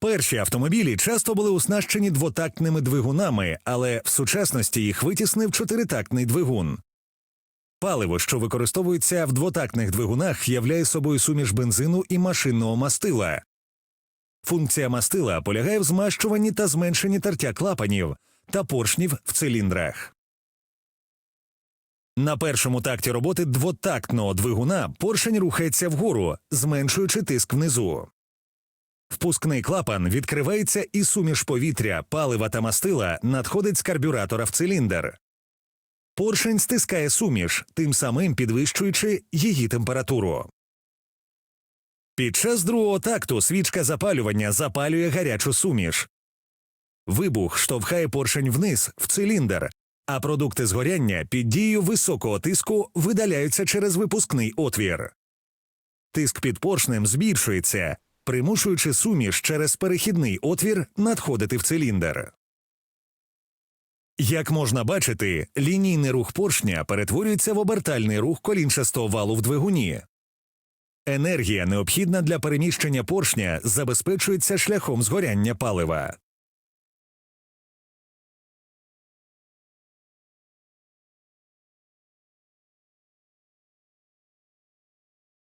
Перші автомобілі часто були оснащені двотактними двигунами, але в сучасності їх витіснив чотиритактний двигун. Паливо, що використовується в двотактних двигунах, являє собою суміш бензину і машинного мастила. Функція мастила полягає в змащуванні та зменшенні тертя клапанів та поршнів в циліндрах. На першому такті роботи двотактного двигуна поршень рухається вгору, зменшуючи тиск внизу. Впускний клапан відкривається і суміш повітря, палива та мастила надходить з карбюратора в циліндр. Поршень стискає суміш, тим самим підвищуючи її температуру. Під час другого такту свічка запалювання запалює гарячу суміш. Вибух штовхає поршень вниз в циліндр, а продукти згоряння під дією високого тиску видаляються через випускний отвір. Тиск під поршнем збільшується, примушуючи суміш через перехідний отвір надходити в циліндр. Як можна бачити, лінійний рух поршня перетворюється в обертальний рух колінчастого валу в двигуні. Енергія, необхідна для переміщення поршня, забезпечується шляхом згоряння палива.